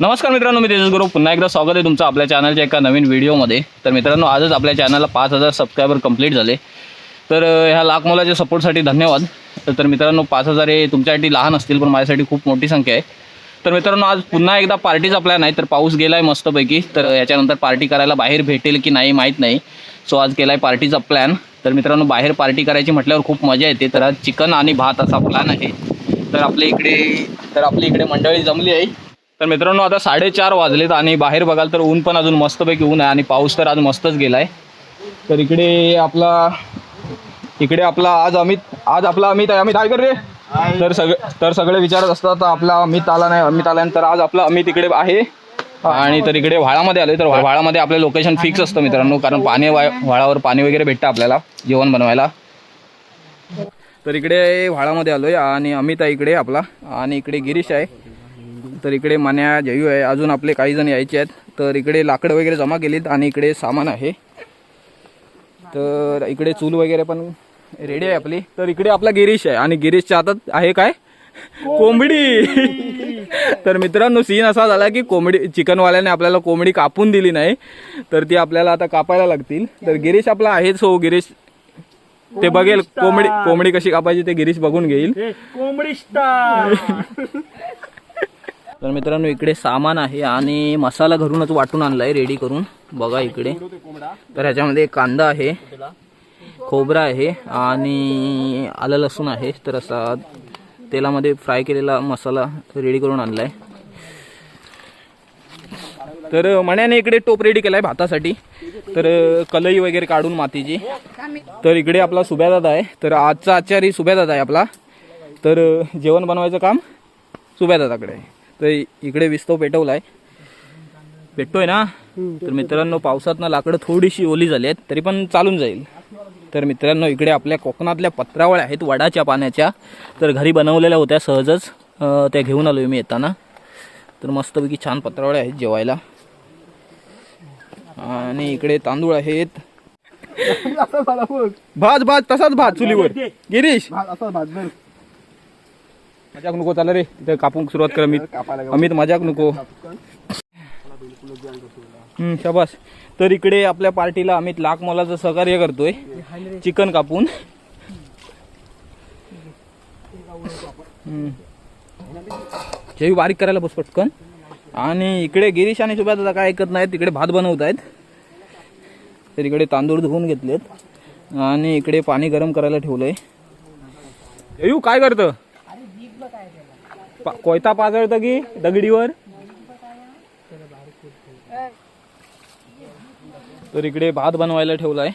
नमस्कार मित्रांनो मी तेजस गुरु. पुन्हा एकदा स्वागत आहे तुमचं आपल्या चॅनलच्या एका नवीन व्हिडिओमध्ये तर मित्रांनो आजच आपल्या चॅनलला पाच हजार सबस्क्रायबर कंप्लीट झाले. तर ह्या लाख मोलाच्या सपोर्टसाठी धन्यवाद. तर मित्रांनो पाच हजार हे तुमच्यासाठी लहान असतील पण माझ्यासाठी खूप मोठी संख्या आहे. तर मित्रांनो आज पुन्हा एकदा पार्टीचा प्लॅन आहे तर पाऊस गेला आहे मस्तपैकी. तर याच्यानंतर पार्टी करायला बाहेर भेटेल की नाही माहीत नाही. सो आज केला आहे पार्टीचा प्लॅन तर मित्रांनो बाहेर पार्टी करायची म्हटल्यावर खूप मजा येते. तर आज चिकन आणि भात असा प्लॅन आहे. तर आपल्या इकडे तर आपल्या इकडे मंडळी जमली आहे. तर मित्रांनो आता साडेचार वाजलेत आणि बाहेर बघाल तर ऊन पण अजून मस्तपैकी ऊन आहे आणि पाऊस तर आज मस्तच गेलाय. तर इकडे आपला इकडे आपला आज अमित आज आपला अमित आहे. अमित काय कर रे. तर सगळे तर सगळे विचारत असतात आपला अमित आला नाही अमित आला तर आज आपला अमित इकडे आहे. आणि तर इकडे व्हाळामध्ये आले तर व्हाळामध्ये आपलं लोकेशन फिक्स असतं मित्रांनो कारण पाणी व्हाळावर पाणी वगैरे भेटतं आपल्याला जेवण बनवायला. तर इकडे व्हाळामध्ये आलोय आणि अमित आहे इकडे आपला आणि इकडे गिरीश आहे. तर इकडे मान्या जयू आहे. अजून आपले काही जण यायचे आहेत. तर इकडे लाकडं वगैरे जमा केलीत आणि इकडे सामान आहे. तर इकडे चूल वगैरे पण रेडी आहे आपली. तर इकडे आपला गिरीश आहे. आणि गिरीशच्या हातात आहे काय? कोंबडी. तर मित्रांनो सीन असा झाला की कोंबडी चिकनवाल्याने आपल्याला कोंबडी कापून दिली नाही. तर ती आपल्याला आता कापायला लागतील. तर गिरीश आपला आहेच हो गिरीश ते बघेल कोंबडी कोंबडी कशी कापायची ते गिरीश बघून घेईल. कोंबडी तर मित्रांनो इकडे सामान आहे आणि मसाला घरूनच वाटून आणलाय रेडी करून. बघा इकडे. तर ह्याच्यामध्ये कांदा आहे खोबरा आहे आणि आलं लसूण आहे. तर असा तेलामध्ये फ्राय केलेला मसाला रेडी करून आणलाय. तर मण्याने इकडे टोप रेडी केलाय भातासाठी. तर कलई वगैरे काढून मातीची. तर इकडे आपला सुभ्यादादा आहे. तर आजचा आचारी सुभ्यादादा आहे आपला. तर जेवण बनवायचं काम सुभ्यादादाकडे आहे. तर इकडे विस्तव पेटवलाय पेटतोय ना तर मित्रांनो पावसात ना लाकडं थोडीशी ओली झाली आहेत तरी पण चालून जाईल तर मित्रांनो इकडे आपल्या कोकणातल्या पत्रावळ्या आहेत वडाच्या पाण्याच्या तर घरी बनवलेल्या होत्या सहजच त्या घेऊन आलोय मी येताना तर मस्तपैकी छान पत्रावळ्या आहेत जेवायला आणि इकडे तांदूळ आहेत भात भात तसाच भात चुलीवर गिरीश मजाक नको चाल रे. तिथे कापून सुरुवात कर अमित. अमित मजाक नको. हम्म शाबास. तर इकडे आपल्या पार्टीला अमित लाख मोलाचं सहकार्य करतोय. चिकन कापून. हम्म. जेवी बारीक करायला बस पटकन. आणि इकडे गिरीश आणि दादा काय ऐकत नाहीत तिकडे भात बनवत आहेत. तर इकडे तांदूळ धुवून घेतलेत. आणि इकडे पाणी गरम करायला ठेवलंय. येऊ काय करतं? पा- कोयता पाजळतं की दगडीवर? तर इकडे भात बनवायला ठेवलाय.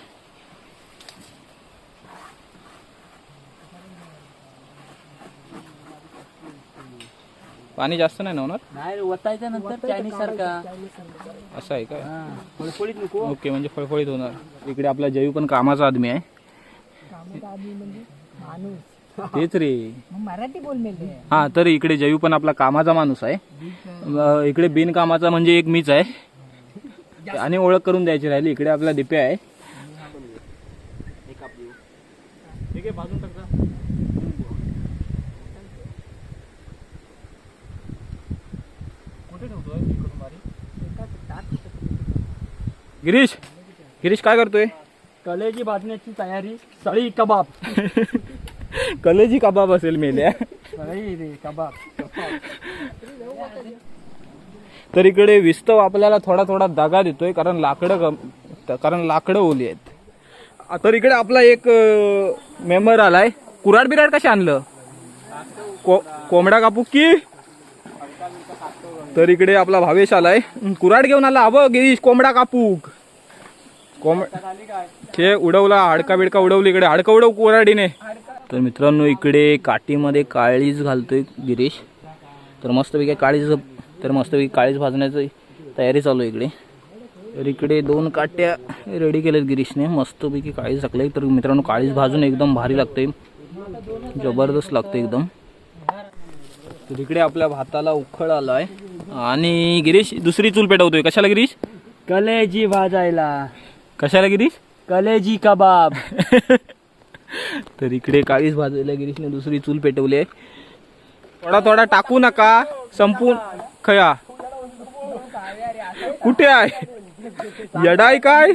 पाणी जास्त नाही ना होणार? नाही वतायच्या नंतर चायनीज सारखा. असं आहे काय? फळफळीत नको. ओके म्हणजे फळफळीत होणार. इकडे आपला जयू पण कामाचा आदमी आहे. तेच रे. मराठी बोल हा तर इकडे जयू पण आपला कामाचा माणूस आहे. अं, इकडे बिनकामाचा म्हणजे एक मीच आहे. आणि ओळख करून द्यायची राहिली. इकडे आपला दिप्या आहे? गिरीश गिरीश काय करतोय? कलेजी भाजण्याची तयारी सळी कबाब. कलेजी कबाब असेल मेल्या. कबाब तर इकडे विस्तव आपल्याला थोडा थोडा दगा देतोय कारण लाकडं कम- कारण लाकडं ओली आहेत. तर इकडे आपला एक मेंबर आलाय. कुराड बिराड कशा आणलं? को- कोंबडा कापू की? तर इकडे आपला भावेश आलाय. कुराड घेऊन आला. हवं गिरीश कोंबडा कापूक. कोंब हे उडवला हाडका बिडका उडवली इकडे. हाडका उडव कुराडीने तर मित्रांनो इकडे काठीमध्ये काळीज घालतोय गिरीश. तर मस्तपैकी काळीज तर मस्तपैकी काळीज भाजण्याची तयारी चालू आहे इकडे. तर इकडे दोन काट्या रेडी केल्यात गिरीशने. मस्तपैकी काळीज टाकले तर मित्रांनो काळीज भाजून एकदम भारी लागते जबरदस्त लागते एकदम. तर इकडे आपल्या भाताला उखळ आलाय. आणि गिरीश दुसरी चूल पेटवतोय. कशाला गिरीश? कलेजी भाजायला. कशाला गिरीश? कलेजी कबाब. तर इकडे काळीच भाजायला गिरीशने दुसरी चूल पेटवली आहे. थोडा थोडा टाकू नका. संपून खया. कुठे आहे? येडाय काय?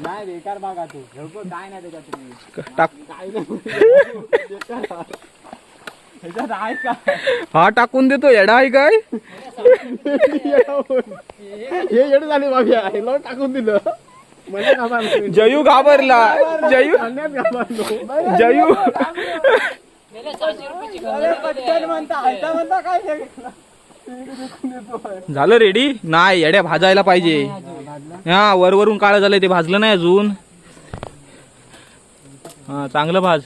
नाही बेकार बागा तू काय नाही त्याच्यात हा टाकून देतो. येडा आहे काय? हे येड झाले बाबी टाकून दिलं. मला. जयू घाबरला. जयू. जयू पटकन म्हणता हलता म्हणता काय हे? झालं रेडी नाही येड्या भाजायला पाहिजे. हा वरवरून काळं झालंय ते भाजलं नाही अजून. हा चांगलं भाज.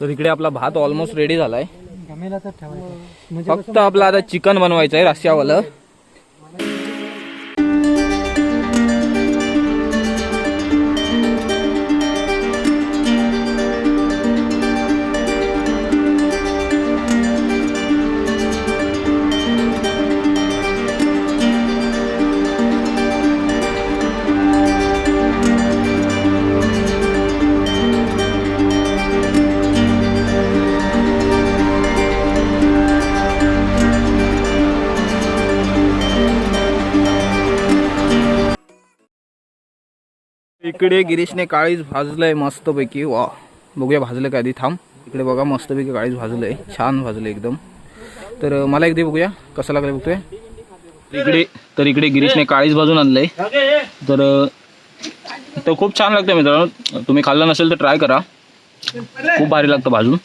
तर इकडे आपला भात ऑलमोस्ट रेडी झालाय. ठेवायचं. फक्त आपलं आता चिकन बनवायचं आहे रस्स्यावालं इकडे गिरीशने काळीच भाजलंय मस्तपैकी. वा बघूया भाजलं काय आधी थांब. इकडे बघा मस्तपैकी काळीच भाजलंय. छान भाजलं एकदम. तर मला एकदा बघूया कसं लागलं बघतोय? इकडे तर इकडे गिरीशने काळीच भाजून आणलंय. तर तर खूप छान लागतं मित्रांनो. तुम्ही खाल्लं नसेल तर ट्राय करा. खूप भारी लागतं भाजून.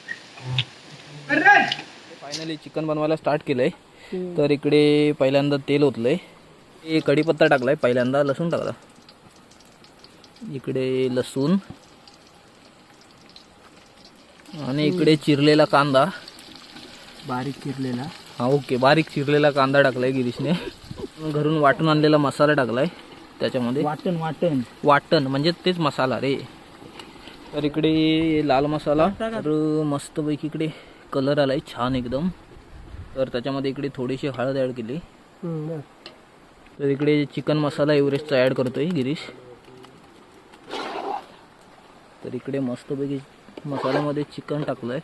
फायनली चिकन बनवायला स्टार्ट केलंय. तर इकडे पहिल्यांदा तेल ओतलंय. कढीपत्ता टाकलाय पहिल्यांदा लसूण टाकला. इकडे लसूण. आणि इकडे चिरलेला कांदा. बारीक चिरलेला. हा ओके. बारीक चिरलेला कांदा टाकलाय गिरीशने. घरून वाटून आणलेला मसाला टाकलाय त्याच्यामध्ये. वाटण वाटण. वाटण म्हणजे तेच मसाला रे. तर इकडे लाल मसाला. तर मस्तपैकी इकडे कलर आलाय छान एकदम. तर त्याच्यामध्ये इकडे थोडीशी हळद ॲड केली. तर इकडे चिकन मसाला एव्हरेस्टचा ॲड करतोय गिरीश. तर इकडे मस्तपैकी मसाल्यामध्ये चिकन टाकलंय.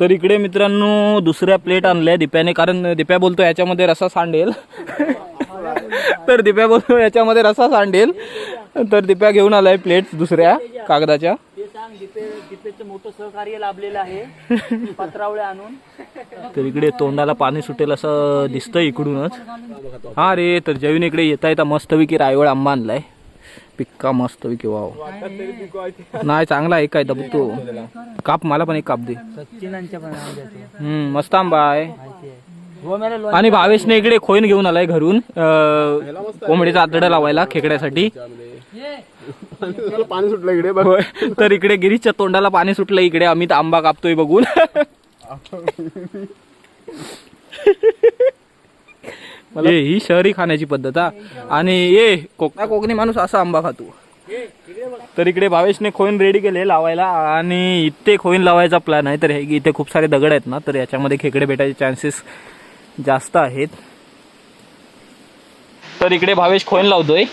तर इकडे मित्रांनो दुसऱ्या प्लेट आणल्या दिप्याने कारण दिप्या बोलतो याच्यामध्ये रसा सांडेल. तर दिप्या बोलतो याच्यामध्ये रसा सांडेल. तर दिप्या घेऊन आलाय प्लेट्स दुसऱ्या कागदाच्या. मोठं सहकार्य लाभलेलं आहे. पत्रावळे आणून. तर इकडे तोंडाला पाणी सुटेल असं दिसतंय इकडूनच. हा रे तर जवीन इकडे येता येता मस्तपैकी रायवळ आंबा आणलाय. पिक्का मस्तपैकी वाव. नाही चांगला आहे काय दबतो. काप मला पण एक काप दे. सचिनांच्या पण हम्म मस्त आंबा आहे. हो आणि भावेशने इकडे खोईन घेऊन आलाय घरून अं, कोंबडीचा आतडा लावायला खेकड्यासाठी. पाणी सुटलं इकडे बघ. होय. तर इकडे गिरीशच्या तोंडाला पाणी सुटलं इकडे अमित आंबा कापतोय बघून. ये ही शहरी खाण्याची पद्धत हा. आणि ये कोकणा कोकणी माणूस असा आंबा खातो. तर इकडे भावेशने खोईन रेडी केले लावायला आणि इथे खोईन लावायचा प्लॅन आहे. तर हे इथे खूप सारे दगड आहेत ना तर याच्यामध्ये खेकडे भेटायचे चान्सेस जास्त आहेत. तर इकडे भावेश खोईन लावतोय.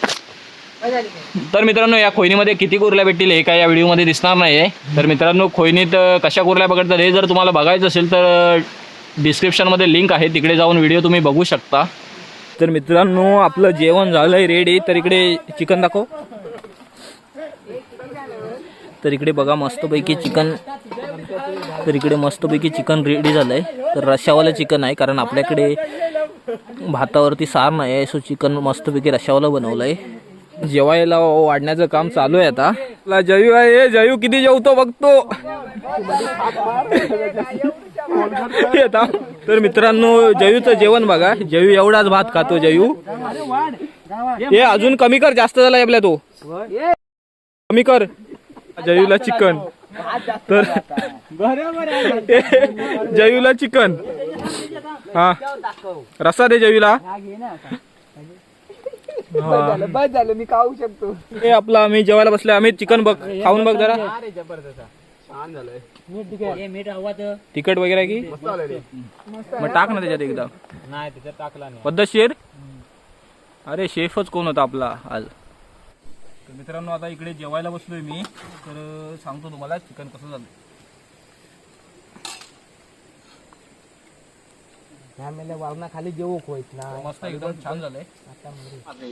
तर मित्रांनो या खोईनीमध्ये किती कुर्ल्या भेटतील हे काय या व्हिडिओमध्ये दिसणार नाही आहे तर मित्रांनो खोईनीत कशा कुर्ल्या बघतात हे जर तुम्हाला बघायचं असेल तर डिस्क्रिप्शनमध्ये लिंक आहे. तिकडे जाऊन व्हिडिओ तुम्ही बघू शकता. तर मित्रांनो आपलं जेवण झालंय रेडी तर इकडे चिकन दाखव. तर इकडे बघा मस्तपैकी चिकन तर इकडे मस्तपैकी चिकन रेडी झालंय. तर रशावालं चिकन आहे कारण आपल्याकडे भातावरती सार नाही आहे. सो चिकन मस्तपैकी रश्यावालं बनवलंय. जेवायला वाढण्याचं काम चालू आहे आता. जयू आहे जयू किती जेवतो बघतो. तर मित्रांनो जयूचं जेवण बघा. जयू एवढाच भात खातो जयू. हे अजून कमी कर जास्त झाला आपल्या तो. कमी कर जयूला चिकन. तर जयूला चिकन. हा. रसा दे जयूला. बस झालं मी खाऊ शकतो हे आपला आम्ही जेवायला बसले आम्ही चिकन बघ खाऊन बघ जरा. छान झालंय. मीठ घे मीठ हवा तर. तिखट वगैरे की? मग टाक ना त्याच्यात एकदा. नाही त्याच्यात टाकला नाही. पद्धतशीर? अरे शेफच कोण होता आपला आज? तर मित्रांनो आता इकडे जेवायला बसलोय मी. तर सांगतो तुम्हाला चिकन कसं झालं ना. मस्त एकदम छान झालंय.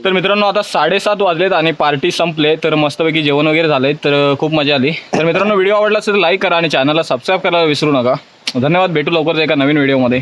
तर मित्रांनो आता साडेसात वाजलेत आणि पार्टी संपले तर मस्तपैकी जेवण वगैरे झालंय तर खूप मजा आली. तर मित्रांनो व्हिडिओ आवडला असेल तर लाईक करा आणि चॅनलला सबस्क्राईब करायला विसरू नका. धन्यवाद भेटू लवकरच एका नवीन व्हिडिओमध्ये.